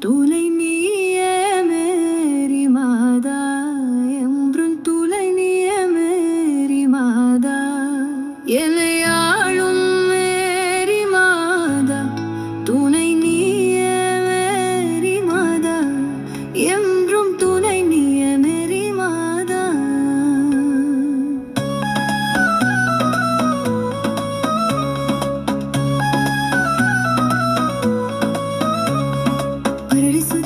துளை நீய மேரி மாதா என்றும் துளை நீய மேரி மாதா. எலையாளும் மேரி மாதா துணை பரிசுத்த